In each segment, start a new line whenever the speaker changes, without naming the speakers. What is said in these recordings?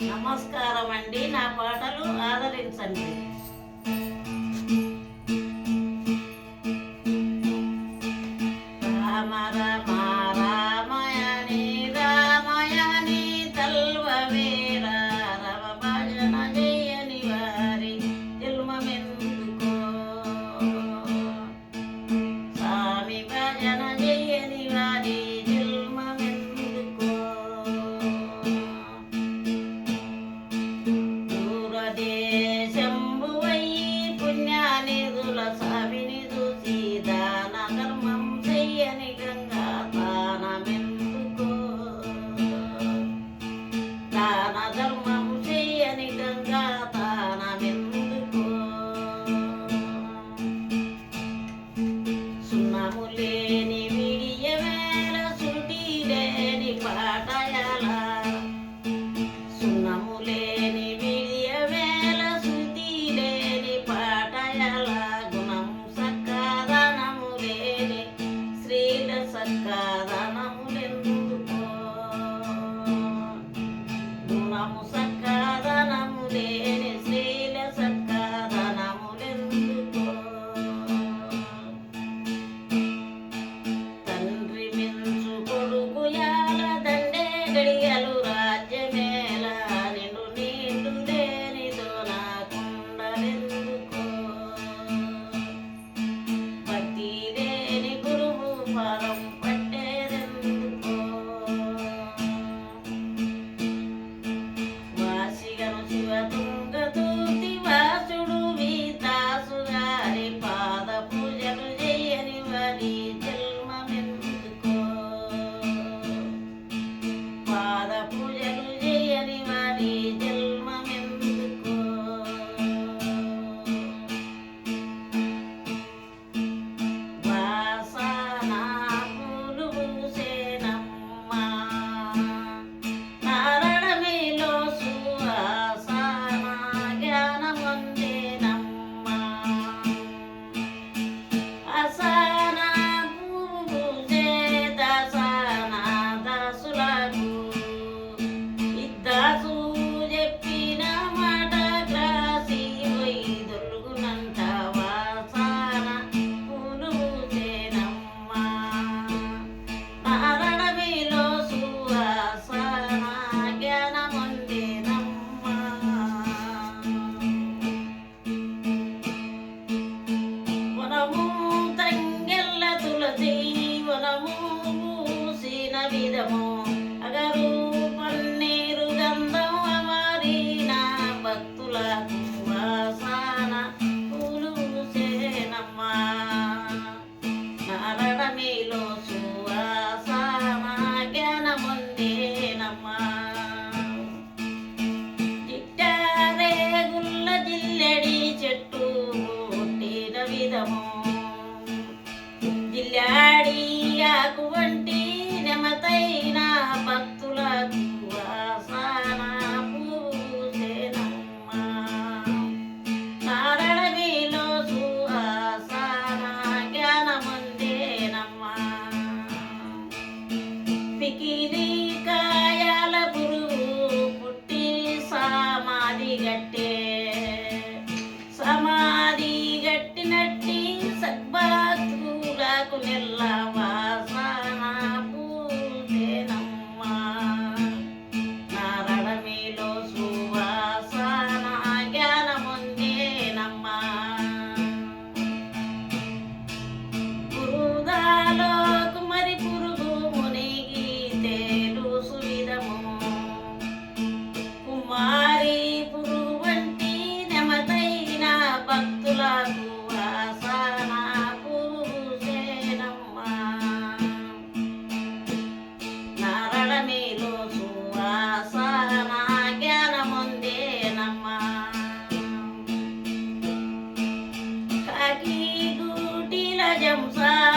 నమస్కారం అండి నా పాటలు ఆదరించండి. José.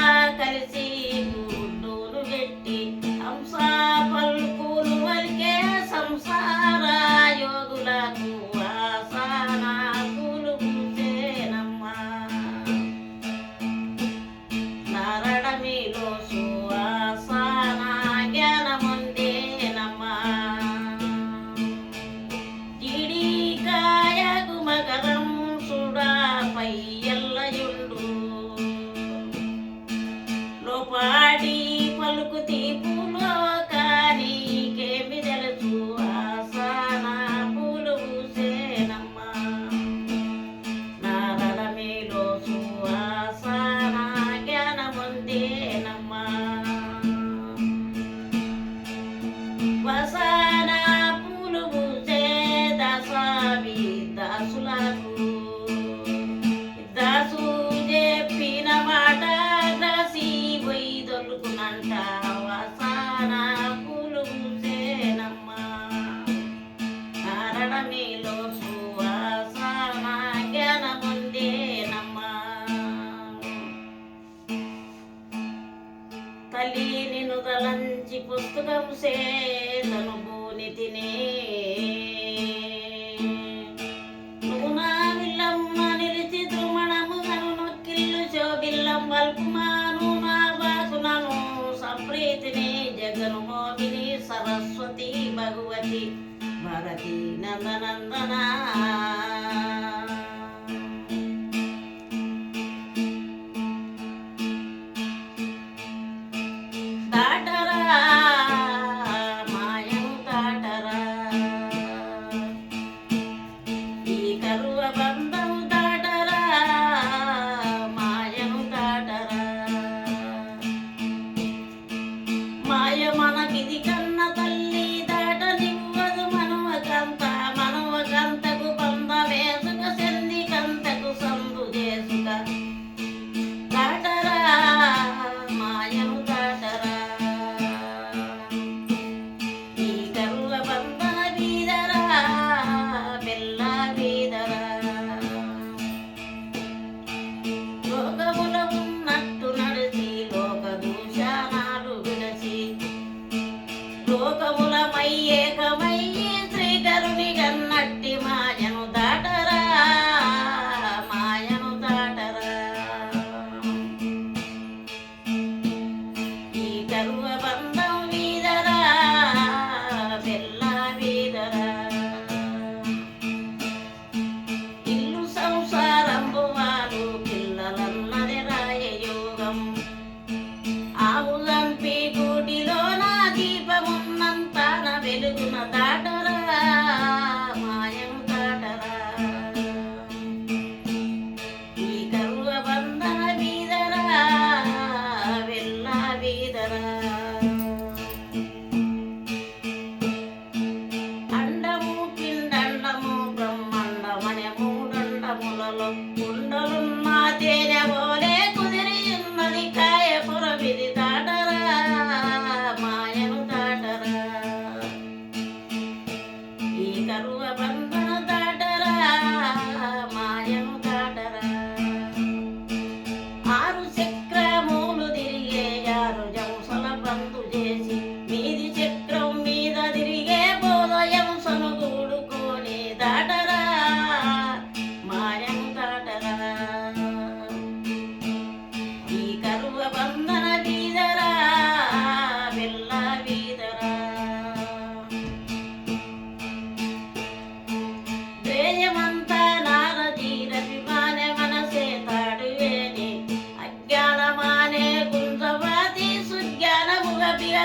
ಭರತಿ ಭರತಿ ನಂದನಂದನ ದಾಟ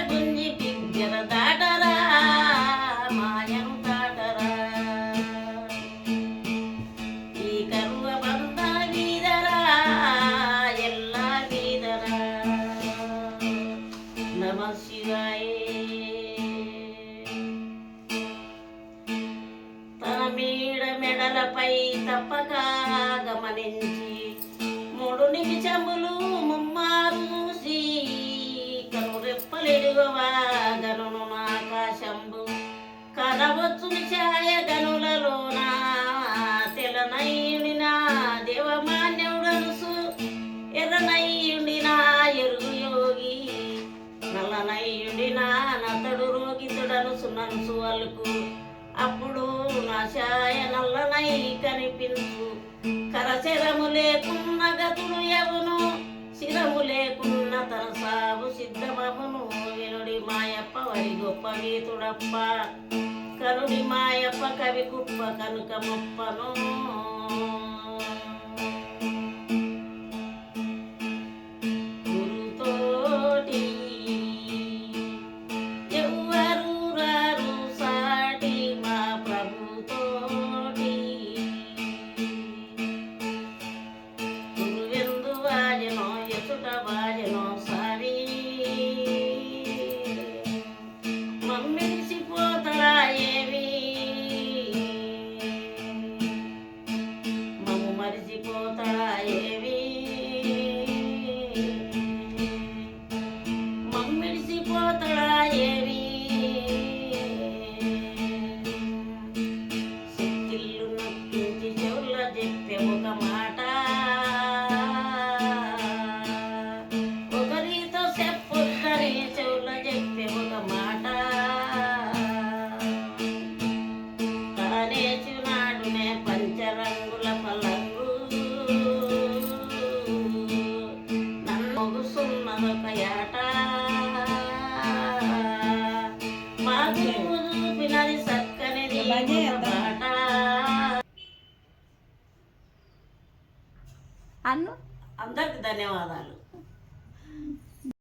దుంది బిగ్గర దాటరా మాయం దాటరా. ఈ కరువ బంద వీదరా ఎల్లా వీదరా నమ శివాయ. తన మీడ మెడలపై తప్పక గమనించి మూడు నిమిషములు ముమ్మ దిగువగను ఆకాశంబు. కనవచ్చుని ఛాయ గనులలోన తెలనయ్యుని నా దేవమాన్యుడనుసు. ఎర్రనయ్యుండి నా ఎరుగు యోగి. నల్లనయ్యుండి నా నతడు రోగితుడనుసు ననుసు అలుకు. అప్పుడు నా ఛాయ నల్లనై కనిపించు. కరచరము లేకున్న గతులు ఎవను? చిరము లేకున్న తన సాగు సిద్ధమమును వినుడి మాయప్ప వరి గొప్ప వీతుడప్ప కనుడి మాయప్ప కవి కుప్ప కనుక ముప్పను.